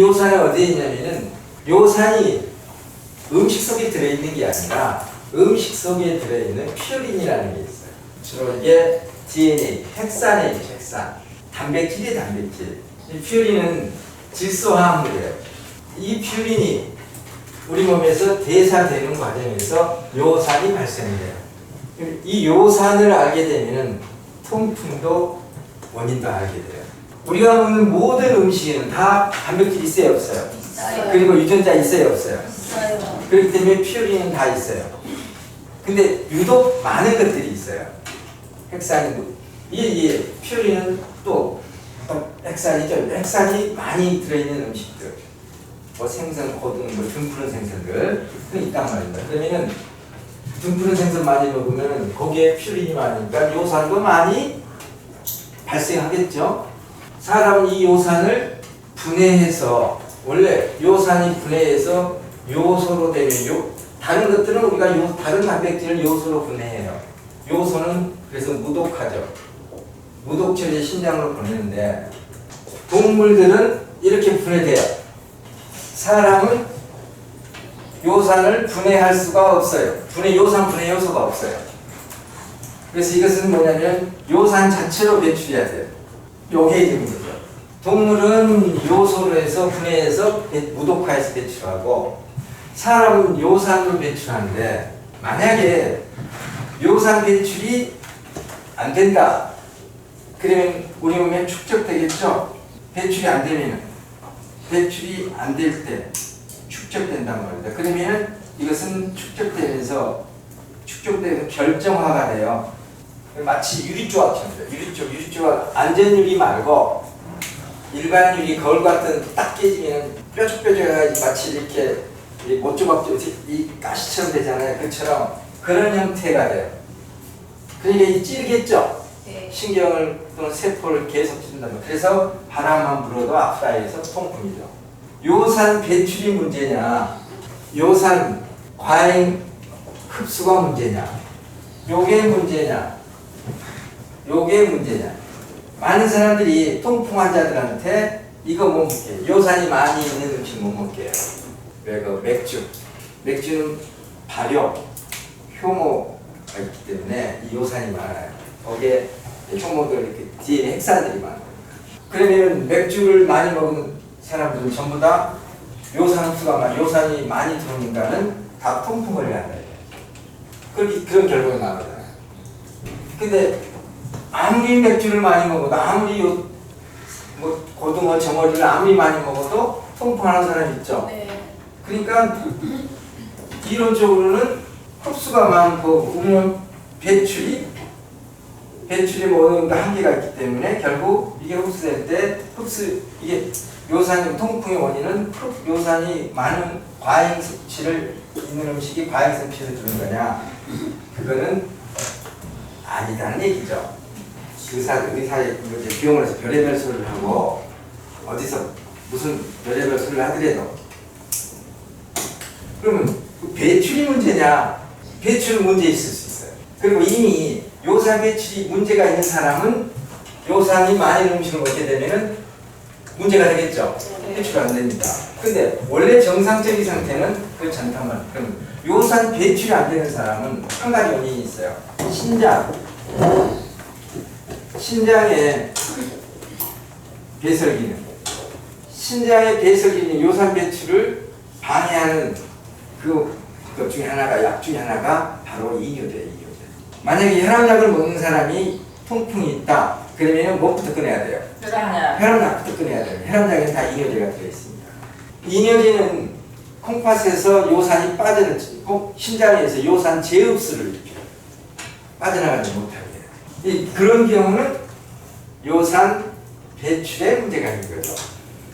이 요산이 어디에 있냐면은 요산이 음식 속에 들어있는 게 아니라 음식 속에 들어있는 퓨린이라는 게 있어요. 주로 이게 DNA, 핵산이에요, 핵산. 단백질이 단백질. 이 퓨린은 질소화합물이에요. 이 퓨린이 우리 몸에서 대사되는 과정에서 요산이 발생돼요. 이 요산을 알게 되면 통풍도 원인도 알게 돼요. 우리가 먹는 모든 음식에는 다 단백질 있어요, 없어요? 있어요. 그리고 유전자 있어요, 없어요? 있어요. 그렇기 때문에 퓨린은 다 있어요. 근데 유독 많은 것들이 있어요. 핵산이 뭐- 이게 이게 퓨린은 또 핵산이죠. 핵산이 많이 들어있는 음식들, 뭐 생선, 고등, 뭐 등푸른 생선들 그 있단 말입니다. 그러면은 등푸른 생선 많이 먹으면 거기에 퓨린이 많으니까 요산도 많이 발생하겠죠. 사람은 이 요산을 분해해서 원래 요산이 분해해서 요소로 되면 요 다른 것들은 우리가 요 다른 단백질을 요소로 분해해요. 요소는 그래서 무독하죠. 무독체를 신장으로 보내는데 동물들은 이렇게 분해돼요. 사람은 요산을 분해할 수가 없어요. 분해 요산 분해 요소가 없어요. 그래서 이것은 뭐냐면 요산 자체로 배출해야 돼요. 요게 있는 거죠. 동물은 요소로 해서 분해해서 배- 무독화해서 배출하고 사람은 요산으로 배출하는데 만약에 요산 배출이 안 된다. 그러면 우리 몸에 축적되겠죠. 배출이 안 되면 배출이 안 될 때 축적된단 말입니다. 그러면 이것은 축적되면서 축적되면서 결정화가 돼요. 마치 유리조각처럼 돼요. 유리조 유리조각 안전유리 말고 일반 유리 거울 같은 딱 깨지면 뾰족뾰족해가지고 마치 이렇게 이 못조각 이 가시처럼 되잖아요. 그처럼 그런 형태가 돼요. 그러니까 이 찌르겠죠. 네. 신경을 또는 세포를 계속 찌른다면 그래서 바람만 불어도 해서 통풍이죠. 요산 배출이 문제냐, 요산 과잉 흡수가 문제냐, 요게 문제냐, 요게 문제냐. 많은 사람들이 통풍 환자들한테 이거 못 먹게, 요산이 많이 있는 음식 못 먹게요. 왜그 맥주, 맥주는 발효, 효모가 있기 때문에 이 요산이 많아요. 거기에 효모들 이렇게 뒤에 핵산들이 많아요. 그러면 맥주를 많이 먹은 사람들은 전부 다 요산 흡수가 많, 요산이 많이 들어오니까는 다 통풍을 해야 돼요. 그렇게 그런 결과가 나오잖아요. 근데 아무리 맥주를 많이 먹어도 아무리 요, 뭐 고등어 정어리를 아무리 많이 먹어도 통풍하는 사람 있죠. 네. 그러니까 이론적으로는 흡수가 많고 우면 배출이 배출이 뭐 어느 정도 한계가 있기 때문에 결국 이게 흡수될 때 흡수 이게 요산 통풍의 원인은 흡- 요산이 많은 과잉 섭취를 있는 음식이 과잉 섭취를 주는 거냐 그거는 아니다는 얘기죠. 의사 비용을 해서 별의별 소리를 하고 어디서 무슨 별의별 소리를 하더라도 그러면 그 배출이 문제냐? 배출은 문제 있을 수 있어요. 그리고 이미 요산 배출이 문제가 있는 사람은 요산이 많은 음식을 먹게 되면은 문제가 되겠죠. 배출 안 됩니다. 근데 원래 정상적인 상태는 그렇지 않단 말이에요. 그럼 요산 배출이 안 되는 사람은 한 가지 원인이 있어요. 신장. 신장의 배설 기능. 신장의 배설 기능, 요산 배출을 방해하는 그, 것 중에 하나가, 약 중에 하나가 바로 이뇨제예요, 이뇨제. 만약에 혈압약을 먹는 사람이 통풍이 있다. 그러면 뭐부터 끊어야 돼요? 혈압약. 혈압약부터 끊어야 돼요. 혈압약에는 다 이뇨제가 들어있습니다. 이뇨제는 콩팥에서 요산이 빠지는, 콩- 신장에서 요산 재흡수를. 빠져나가지 못하게. 이, 그런 경우는 요산 배출에 문제가 있는 거죠.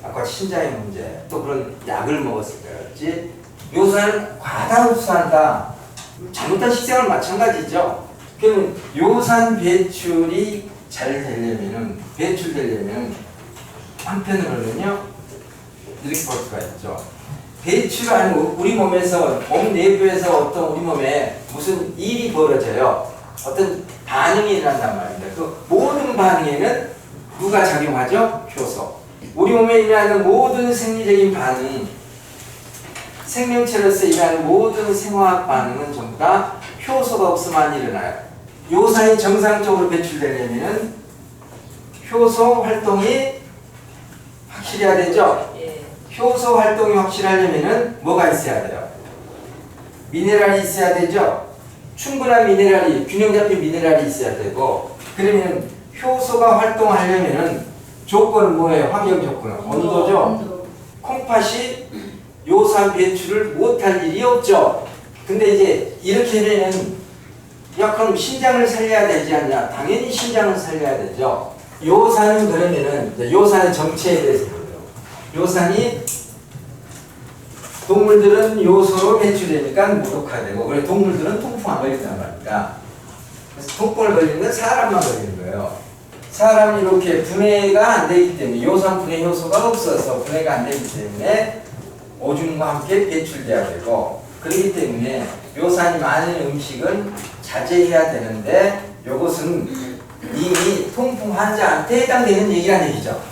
아까 신장의 문제, 또 그런 약을 먹었을 때였지. 요산을 과다 흡수한다. 잘못한 식생활 마찬가지죠. 그러면 요산 배출이 잘 되려면은 배출되려면 한편으로는요 이렇게 볼 수가 있죠. 배출하는 우리 몸에서 몸 내부에서 어떤 우리 몸에 무슨 일이 벌어져요. 어떤 반응이 일어난단 말입니다. 그 모든 반응에는 누가 작용하죠? 효소. 우리 몸에 일어나는 모든 생리적인 반응, 생명체로서 일어나는 모든 생화학 반응은 전부 다 효소가 없으면 안 일어나요. 요산이 정상적으로 배출되려면 효소 활동이 확실해야 되죠? 예. 효소 활동이 확실하려면은 뭐가 있어야 돼요? 미네랄이 있어야 되죠? 충분한 미네랄이, 균형 잡힌 미네랄이 있어야 되고, 그러면 효소가 활동하려면은 조건은 뭐예요? 환경 조건은 온도죠? 온도. 콩팥이 요산 배출을 못할 일이 없죠. 근데 이제 이렇게 되면 야 그럼 신장을 살려야 되지 않냐? 당연히 신장을 살려야 되죠. 요산은 그러면은 요산의 정체에 대해서 보요. 요산이 동물들은 요소로 배출되니까 무독화되고 그래 동물들은 통풍 안 걸린단 말입니다. 그래서 통풍을 걸리는 건 사람만 걸리는 거예요. 사람이 이렇게 분해가 안 되기 때문에 요산 분해 효소가 없어서 분해가 안 되기 때문에 오줌과 함께 배출돼야 되고 그렇기 때문에 요산이 많은 음식은 자제해야 되는데 이것은 이미 통풍 환자한테 해당되는 얘기라는 얘기죠.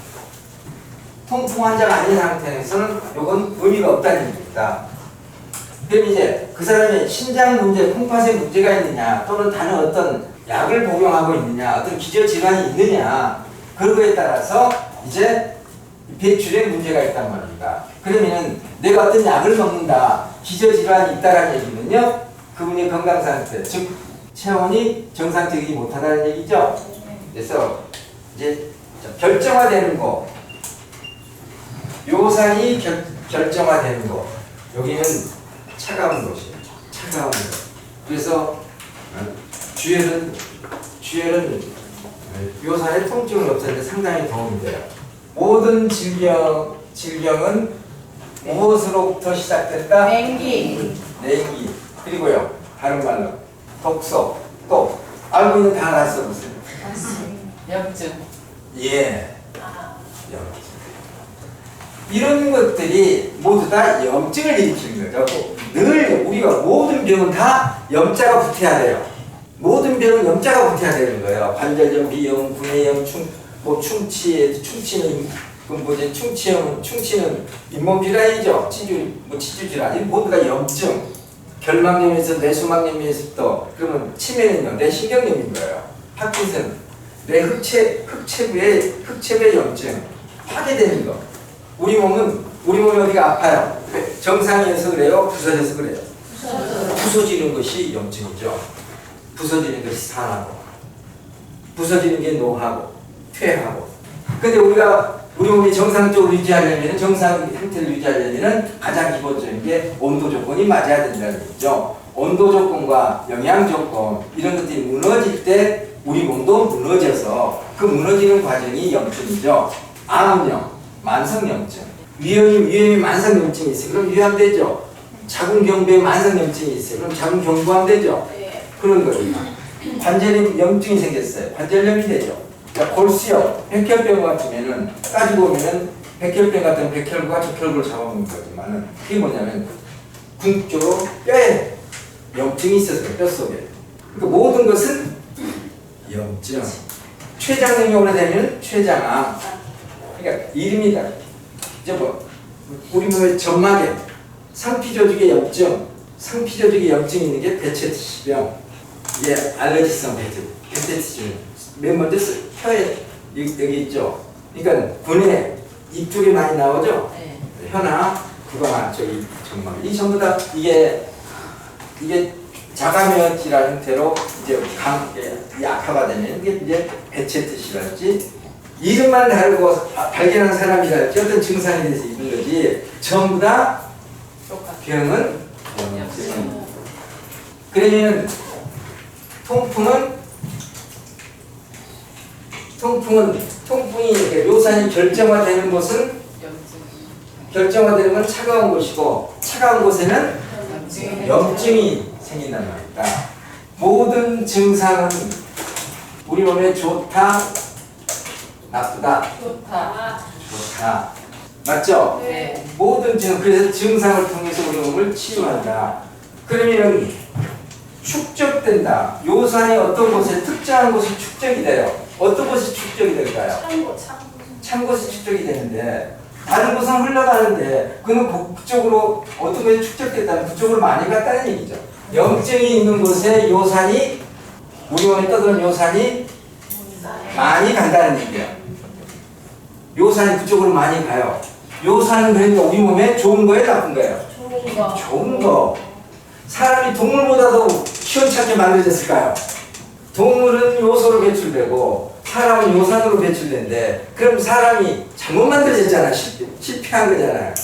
통풍 환자가 아닌 상태에서는 이건 의미가 없다는 얘기입 니다. 그럼 이제 그 사람의 신장 문제, 콩팥에 문제가 있느냐, 또는 다른 어떤 약을 복용하고 있느냐, 어떤 기저 질환이 있느냐, 그런 거에 따라서 이제 배출에 문제가 있단 말입니다. 그러면 내가 어떤 약을 먹는다, 기저 질환이 있다라는 얘기는요, 그분의 건강 상태, 즉 체온이 정상적이지 못하다는 얘기죠. 그래서 이제 결정화되는 거, 요산이 결, 결정화되는 거, 여기는 차가운 것이에요. 차가운 것. 그래서 주열은 어, 요산의 통증을 없애는데 상당히 도움이 돼요. 모든 질병 질병은 무엇으로부터 시작됐다? 맹기. 냉기 그리고요 다른 말로 독소 또 알고 있는 다 하나 써보세요. 염증. 예. 염증. 이런 것들이 모두 다 염증을 일으키는 거죠. 늘 우리가 모든 병은 다 염자가 붙어야 돼요. 모든 병은 염자가 붙어야 되는 거예요. 관절염, 비염, 구내염, 충, 뭐 충치, 충치는 그 뭐지 충치염, 충치는 잇몸 질환이죠. 치주, 뭐 치주 질환, 이 모두 다 염증. 결막염에서 뇌수막염에서부터 그러면 치매는요 뇌 신경염인 거예요. 파킨슨 뇌 흑체 흑체부의 흑체부의 염증 파괴되는 거. 우리 몸은 우리 몸이 어디가 아파요? 왜? 정상이어서 그래요? 부서져서 그래요? 부서지는 것이 염증이죠. 부서지는 것이 산하고 부서지는 게 노하고 퇴하고. 근데 우리가 우리 몸이 정상적으로 유지하려면 정상 형태를 유지하려면 가장 기본적인 게 온도 조건이 맞아야 된다는 얘기죠. 온도 조건과 영양 조건 이런 것들이 무너질 때 우리 몸도 무너져서 그 무너지는 과정이 염증이죠. 암염, 만성염증, 위염이 위염이 만성염증이 있어요. 그럼 위암되죠. 자궁경부에 만성염증이 있어요. 그럼 자궁경부암 되죠. 예. 그런 거예요. 관절염 염증이 생겼어요. 관절염이 되죠. 그러니까 골수염, 백혈병 같으면은 따지고 보면은 백혈병 같은 백혈구가 적혈구를 잡아먹는 거지만은 그게 뭐냐면 궁적으로 뼈에 염증이 있어서 뼈 속에. 그러니까 모든 것은 염증. 췌장염으로 되면 췌장암. 그러니까 이름이다. 이제 뭐 우리 몸의 점막에 상피조직의 염증, 상피조직의 염증이 있는 게 배체티시병. 이게 알레르기성 배체, 배체티시병. 맨 먼저 쓰- 혀에 여기, 있죠. 그러니까 분해 이쪽에 많이 나오죠. 네. 혀나 그거나 저기 점막 이 전부 다 이게 이게 자가면 질환 형태로 이제 감이 악화가 되면 이게 이제 배체티시랄지 이름만 다르고 아, 발견한 사람이랄지 어떤 증상에 대해서 있는 거지 전부 다. 병은. 그러면 통풍은 통풍은 통풍이 이렇게 묘산이 결정화되는 곳은. 결정화되는 건 차가운 곳이고 차가운 곳에는 염증이. 생긴단 말입니다. 모든 증상은 우리 몸에 좋다, 나쁘다, 좋다. 좋다. 맞죠? 네. 모든 증 그래서 증상을 통해서 우리 몸을 치유한다. 그러면 축적된다. 요산이 어떤 곳에 특정한 곳이 축적이 돼요. 어떤 곳이 축적이 될까요? 참고 참고. 찬 곳이 축적이 되는데 다른 곳은 흘러가는데 그는 그쪽으로 어떤 곳에 축적됐다면 그쪽으로 많이 갔다는 얘기죠. 염증이 있는 곳에 요산이 우리 몸에 떠드는 요산이 많이 간다는 얘기예요. 요산이 그쪽으로 많이 가요. 요산은 그러니까 우리 몸에 좋은 거예요, 나쁜 거예요? 좋은 거. 좋은 거. 사람이 동물보다도 시원찮게 만들어졌을까요? 동물은 요소로 배출되고 사람은 요산으로 배출된대. 그럼 사람이 잘못 만들어졌잖아. 실패, 실패한 거잖아요.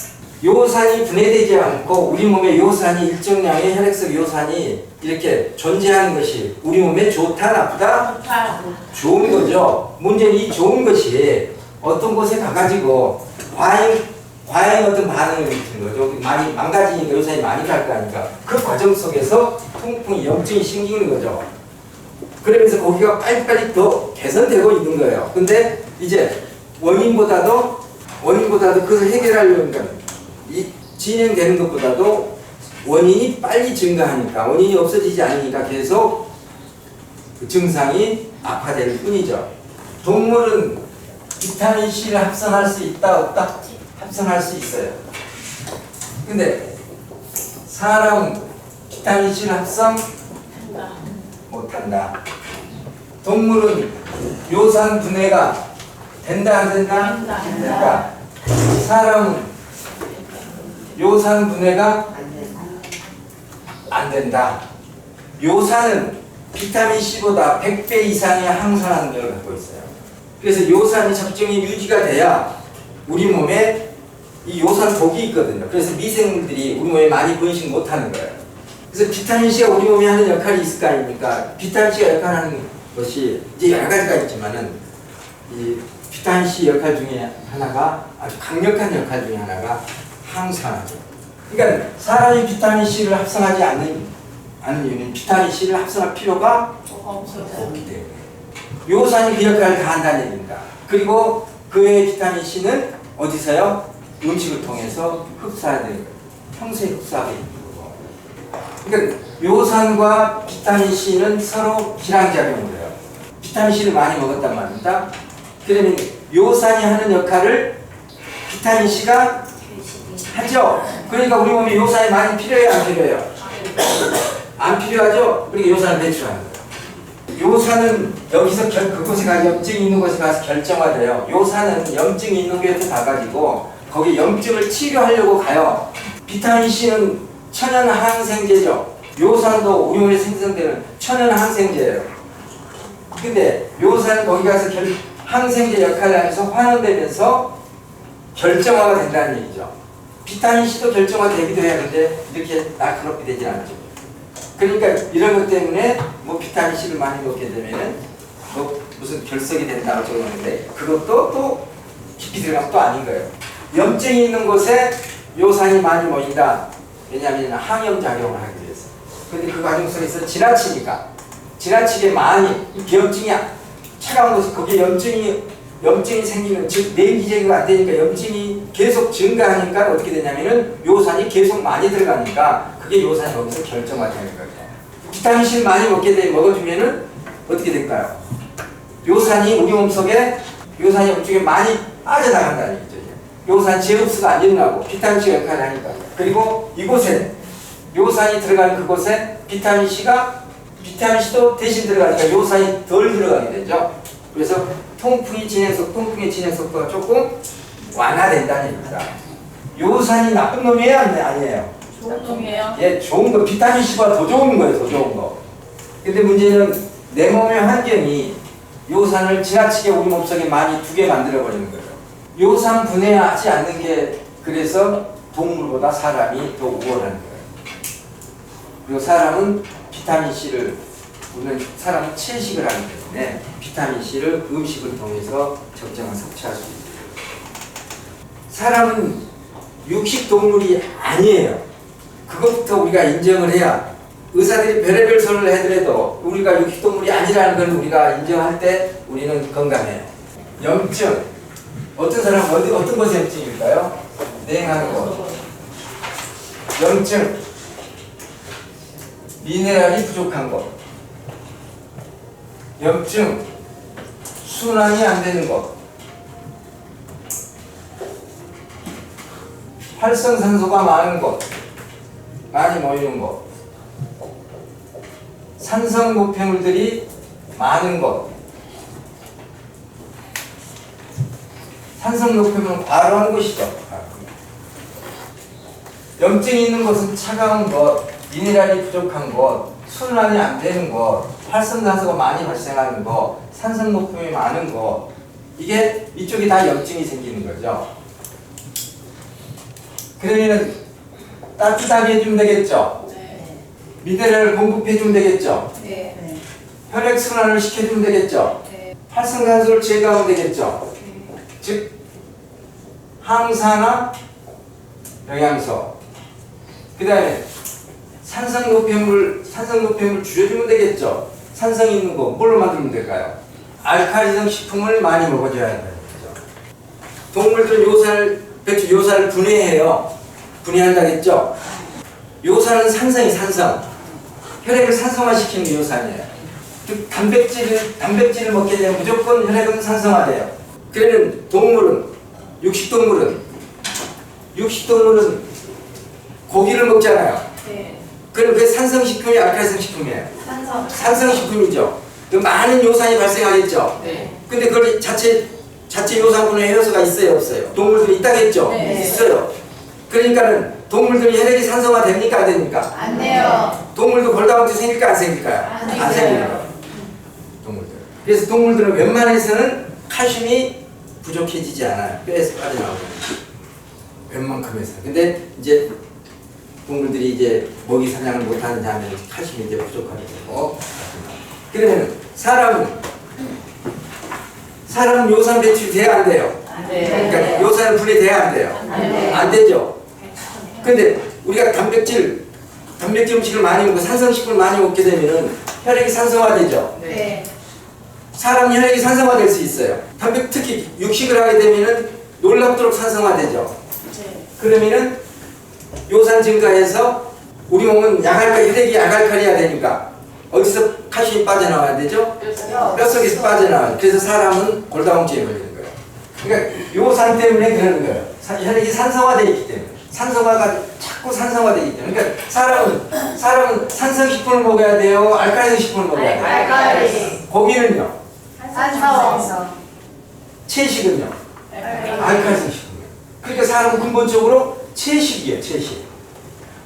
요산이 분해되지 않고 우리 몸에 요산이 일정량의 혈액속 요산이 이렇게 존재하는 것이 우리 몸에 좋다 나쁘다 좋다. 좋은 거죠. 문제는 이 좋은 것이 어떤 곳에 가가지고 과잉, 과잉 어떤 반응을 일으키는 거죠. 많이 망가지니까 요산이 많이 갈거 아닙니까? 그 과정 속에서 통풍이, 염증이 생기는 거죠. 그러면서 거기가 빨리빨리 더 개선되고 있는 거예요. 근데 이제 원인보다도, 원인보다도 그것을 해결하려면 이 진행되는 것보다도 원인이 빨리 증가하니까, 원인이 없어지지 않으니까 계속 그 증상이 악화될 뿐이죠. 동물은 비타민 C를 합성할 수 있다 없다? 합성할 수 있어요. 근데 사람은 비타민 C를 합성 한다. 못한다. 동물은 요산 분해가 된다 안 된다? 된다. 된다. 사람은 요산 분해가 안 된다. 요산은 비타민 C보다 100배 이상의 항산화 능력을 갖고 있어요. 그래서 요산이 적정히 유지가 돼야 우리 몸에 이 요산 독이 있거든요. 그래서 미생물들이 우리 몸에 많이 분식 못하는 거예요. 그래서 비타민 C가 우리 몸에 하는 역할이 있을 거 아닙니까? 비타민 C가 역할하는 것이 이제 여러 가지가 있지만은 이 비타민 C 역할 중에 하나가 아주 강력한 역할 중에 하나가 항산화죠. 그러니까 사람이 비타민 C를 합성하지 않는 않는 이유는 비타민 C를 합성할 필요가. 없기 때문에 요산이 그 역할을 다 한다는 얘기입니다. 그리고 그 외의 비타민 C는 어디서요? 음식을 통해서 거예요. 평소에 흡수하게 되는 거고. 그러니까 요산과 비타민 C는 서로 기량작용을 해요. 비타민 C를 많이 먹었단 말입니다. 그러면 요산이 하는 역할을 비타민 C가 하죠. 그러니까 우리 몸에 요산이 많이 필요해요, 안 필요해요? 안 필요하죠? 그러니까 요산을 배출하는 거예요. 요산은 여기서 결, 그곳에 가 염증이 있는 곳에 가서 결정화돼요. 요산은 염증이 있는 곳에 가가지고 거기 염증을 치료하려고 가요. 비타민 C는 천연 항생제죠. 요산도 우리 몸에 생성되는 천연 항생제예요. 근데 요산은 거기 가서 결, 항생제 역할을 하면서 환원되면서 결정화가 된다는 얘기죠. 비타민 C도 결정화되기도 해야 하는데 이렇게 날카롭게 되진 않죠. 그러니까 이런 것 때문에 뭐 비타민 C를 많이 먹게 되면은 뭐 무슨 결석이 된다고 적었는데 그것도 또 깊이 들어가면 또 아닌 거예요. 염증이 있는 곳에 요산이 많이 모인다. 왜냐하면 항염 작용을 하기 위해서. 근데 그 과정 속에서 지나치니까 지나치게 많이 이 비염증이 차가운 곳에 거기에 염증이 염증이 생기면 즉 내기 제거가 안 되니까 염증이 계속 증가하니까 어떻게 되냐면은 요산이 계속 많이 들어가니까 그게 요산이 거기서 결정화되는 거예요. 비타민 C를 많이 먹게 되 먹어주면은 어떻게 될까요? 요산이 우리 몸속에 요산이 몸속에 많이 빠져나간다는 얘기죠. 요산 재흡수가 안 일어나고 비타민 C 역할을 하니까 그리고 이곳에 요산이 들어가는 그곳에 비타민 C가 비타민 C도 대신 들어가니까 요산이 덜 들어가게 되죠. 그래서 통풍이 진행 속 통풍의 진행 속도가 조금 완화된다는 얘기입니다. 요산이 나쁜 놈이에요, 아니- 아니에요? 좋은 놈이에요. 예, 좋은 거 비타민 C보다 더 좋은 거예요, 더 좋은 거. 근데 문제는 내 몸의 환경이 요산을 지나치게 우리 몸속에 많이 두게 만들어 버리는 거예요. 요산 분해하지 않는 게 그래서 동물보다 사람이 더 우월한 거예요. 그리고 사람은 비타민 C를 우리는 사람은 채식을 하기 때문에 비타민 C를 음식을 통해서 적정한 섭취할 수 있어요. 사람은 육식 동물이 아니에요. 그것부터 우리가 인정을 해야 의사들이 별의별 소리를 해더라도 우리가 육식 동물이 아니라는 걸 우리가 인정할 때 우리는 건강해요. 염증 어떤 사람 어디 어떤 것이 염증일까요? 냉한 것, 염증, 미네랄이 부족한 것, 염증, 순환이 안 되는 것, 활성산소가 많은 것, 많이 모이는 것, 산성 노폐물들이 많은 것, 산성 노폐물은 과로한 것이죠. 염증이 있는 것은 차가운 것, 미네랄이 부족한 것, 순환이 안 되는 것, 활성산소가 많이 발생하는 것, 산성 노폐물이 많은 것, 이게 이쪽이 다 염증이 생기는 거죠. 그러면 따뜻하게 해주면 되겠죠. 네. 미네랄을 공급해주면 되겠죠. 네. 혈액 순환을 시켜주면 되겠죠. 네. 활성산소를 제거하면 되겠죠. 즉 항산화 영양소 그 다음에 산성 노폐물 산성 노폐물 줄여주면 되겠죠 산성 있는 거 뭘로 만들면 될까요? 알칼리성 식품을 많이 먹어줘야 되는 거죠 동물들은 요산을 배추 요산을 분해해요. 분해한다겠죠? 요산은 산성이 산성. 혈액을 산성화시키는 게 요산이에요. 즉 단백질을 단백질을 먹게 되면 무조건 혈액은 산성화돼요. 그러면 동물은 육식동물은? 육식동물은 고기를 먹잖아요. 네. 그럼 그 산성식품이 알칼리성 식품이에요. 산성. 산성식품이죠. 그 많은 요산이 발생하겠죠. 네. 근데 그걸 자체 자체 요산분해 효소가 있어요, 없어요? 동물들이 있다겠죠. 네. 있어요. 그러니까는 동물들이 혈액이 산성화 됩니까, 안 됩니까? 안 돼요. 동물도 골다공증 생길까, 안 생길까요? 안 안 생겨요. 생겨요. 동물들. 그래서 동물들은 웬만해서는 칼슘이 부족해지지 않아요. 뼈에서 빠져나오고. 웬만큼에서. 근데 이제 동물들이 이제 먹이 사냥을 못하는 자면 칼슘이 이제 부족하게 되고. 그러면 사람은 사람은 요산 배출이 돼야 안 돼요. 네. 그러니까 요산은 분해돼야 안 돼요. 안 돼요. 안 되죠. 근데 우리가 단백질 단백질 음식을 많이 먹고 산성식품을 많이 먹게 되면은 혈액이 산성화되죠. 네. 사람 혈액이 산성화될 수 있어요. 단백 특히 육식을 하게 되면은 놀랍도록 산성화되죠. 네. 그러면은 요산 증가해서 우리 몸은 약알칼 혈액이 약알칼리야 되니까 어디서 칼슘이 빠져나와야 되죠? 뼛속에서 빠져나와요. 그래서 사람은 골다공증에 걸리는 거예요. 그러니까 요산 때문에 그러는 거예요. 사- 혈액이 산성화되어 있기 때문에. 산성화가 자꾸 산성화되기 때문에. 그러니까 사람은 사람은 산성 식품을 먹어야 돼요. 알칼리성 식품을 먹어야 돼요. 알칼리. 고기는요. 산성. 채식은요. 알칼리. 알칼리성 식품이에요. 그러니까 사람은 근본적으로 채식이에요. 채식.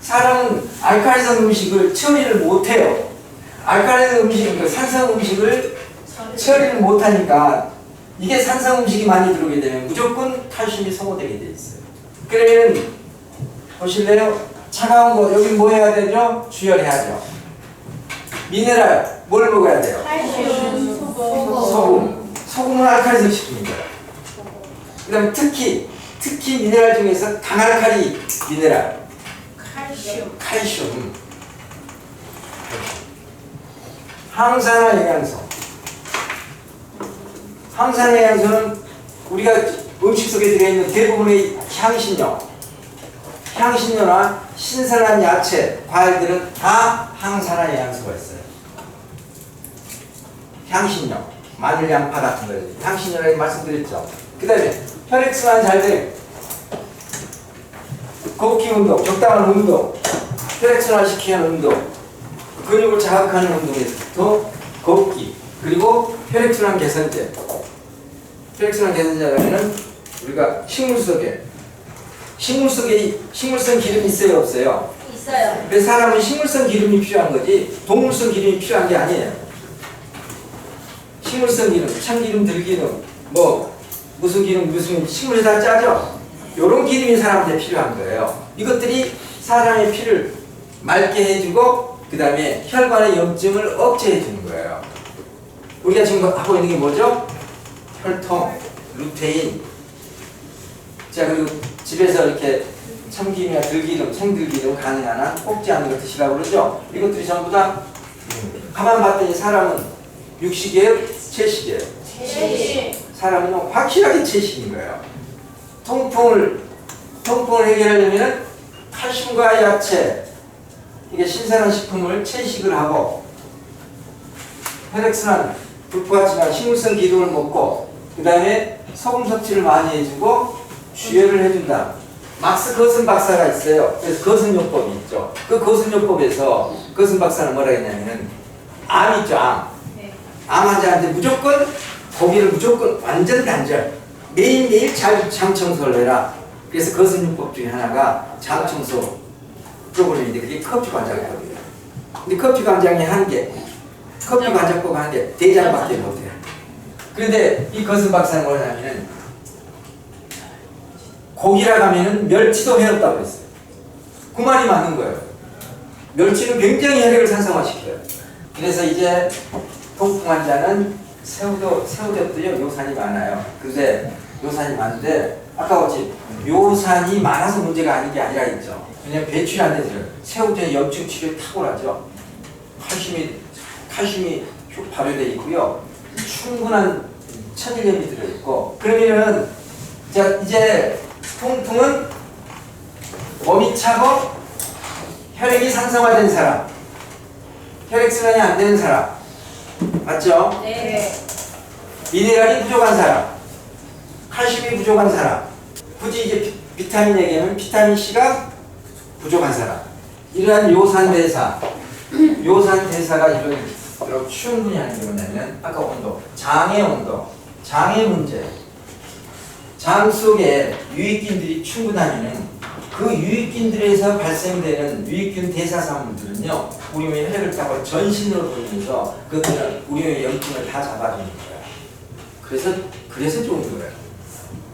사람은 알칼리성 음식을 처리를 못해요. 알칼리성 음식, 그러니까 산성 음식을 처리를 못하니까 이게 산성 음식이 많이 들어오게 되면 무조건 칼슘이 소모되게 돼 있어요. 그러면 보실래요? 차가운 거 여기 뭐 해야 되죠? 주열해야죠. 미네랄 뭘 먹어야 돼요? 칼슘. 소금. 소금. 소금은 알칼리성 식품입니다. 그다음 특히 특히 미네랄 중에서 강알칼리 미네랄 칼슘. 칼슘. 항산화 영양소. 항산화 영양소는 우리가 음식 속에 들어있는 대부분의 향신료, 향신료나 신선한 야채, 과일들은 다 항산화 영양소가 있어요. 향신료, 마늘, 양파 같은 거 향신료라고 말씀드렸죠. 그 다음에 혈액순환 잘 돼. 걷기 운동, 적당한 운동, 혈액순환 시키는 운동, 근육을 자극하는 운동에서부터 걷기, 그리고 혈액순환 개선제. 혈액순환 개선제라면 우리가 식물 속에 식물 속에 식물성 기름이 있어요, 없어요? 있어요. 그래서 사람은 식물성 기름이 필요한 거지 동물성 기름이 필요한 게 아니에요. 식물성 기름, 참기름, 들기름, 뭐 무슨 기름, 무슨 식물에다 짜죠. 요런 기름이 사람한테 필요한 거예요. 이것들이 사람의 피를 맑게 해주고 그 다음에 혈관의 염증을 억제해 주는 거예요. 우리가 지금 하고 있는 게 뭐죠? 혈통, 루테인. 자 그리고 집에서 이렇게 참기름이나 들기름, 생들기름 가능한 한 볶지 않는 거 드시라고 그러죠? 이것들이 전부 다 가만 봤더니 사람은 육식이에요? 채식이에요? 채식. 사람은 확실하게 채식인 거예요. 통풍을 통풍을 해결하려면 칼슘과 야채 이게 신선한 식품을 채식을 하고 혈액순환 불포화지나 식물성 기둥을 먹고 그 다음에 소금 섭취를 많이 해주고 주혈을 해준다. 막스 거슨 박사가 있어요. 그래서 거슨 요법이 있죠. 그 거슨 요법에서 거슨 박사는 뭐라 했냐면은 암 있죠, 암. 암 환자한테 무조건 고기를 무조건 완전 단절 매일매일 잘 장청소를 해라. 그래서 거슨요법 중에 하나가 장청소 프로그램인데 그게 커피 관장법이에요. 근데 커피 관장이 한 개, 커피 관장법 한 개, 대장밖에 못해요. 그런데 이 거슨 박사는 뭐냐면은 고기라 가면은 멸치도 해롭다고 했어요. 그 말이 맞는 거예요. 멸치는 굉장히 혈액을 산성화시켜요. 그래서 이제 통풍 환자는 새우도 새우젓도요 요산이 많아요. 근데 요산이 많은데 아까 같이 요산이 많아서 문제가 아닌 게 아니라 있죠. 왜냐면 배출이 안 되죠. 새우젓 염증 치료에 탁월하죠. 칼슘이 칼슘이 효- 발효돼 있고요. 충분한 천일염이 들어 있고 그러면은 자 이제 통풍은 몸이 차고 혈액이 산성화된 사람, 혈액순환이 안 되는 사람, 맞죠? 네. 미네랄이 부족한 사람, 칼슘이 부족한 사람, 굳이 이제 비, 비타민 얘기하면 비타민 C가 부족한 사람, 이러한 요산 대사, 요산 대사가 이런 이런 충분히 하는 게 뭐냐면 아까 온도, 장의 온도, 장의 문제, 장 속에 유익균들이 충분하면은 그 유익균들에서 발생되는 유익균 대사산물들은요 우리 몸에 혈액을 타고 전신으로 돌면서 그들은 우리 몸의 염증을 다 잡아주는 거예요. 그래서 그래서 좋은 거예요.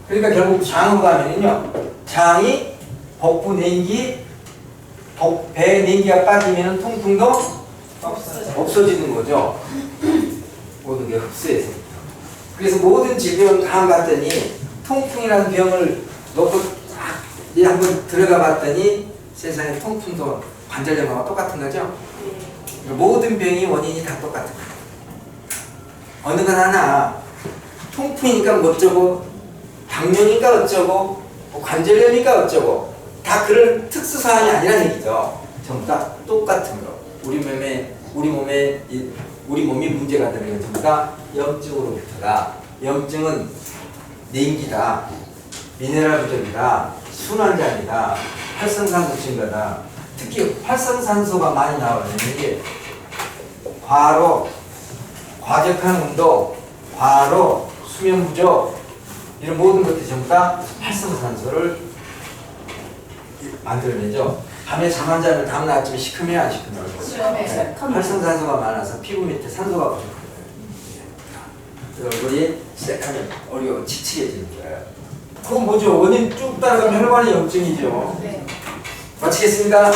그러니까 결국 장으로 가면은요 장이 복부 냉기 복, 배 냉기가 빠지면 통풍도 없어지는 거죠. 모든 게 흡수해서. 그래서 모든 질병을 다 봤더니 통풍이라는 병을 놓고 딱 이제 한번 들어가 봤더니 세상에 통풍도 관절염하고 똑같은 거죠. 그러니까 모든 병이 원인이 다 똑같은 거예요. 어느 건 하나 통풍이니까 뭐 어쩌고 당뇨니까 어쩌고 뭐 관절염이니까 어쩌고 다 그런 특수 사항이 아니라는 얘기죠. 전부 다 똑같은 거. 우리 몸에 우리 몸에 이- 우리 몸이 문제가 되는 건 전부 다 염증으로부터다. 염증은 냉기다, 미네랄 부족이다, 순환장이다, 활성산소 증가다. 특히 활성산소가 많이 나오는 게 과로, 과격한 운동, 과로, 수면 부족 이런 모든 것들이 전부 다 활성산소를 만들어내죠. 밤에 잠 안 자면 다음날 아침에 시큼해요, 안 시큼해요? 네. 활성산소가 많아서 피부 밑에 산소가 부족해요. 그 얼굴이 시작하면 어려워 지치게지는 거예요. 그건 뭐죠? 원인 쭉 따라가면 혈관의 염증이죠. 네. 마치겠습니다.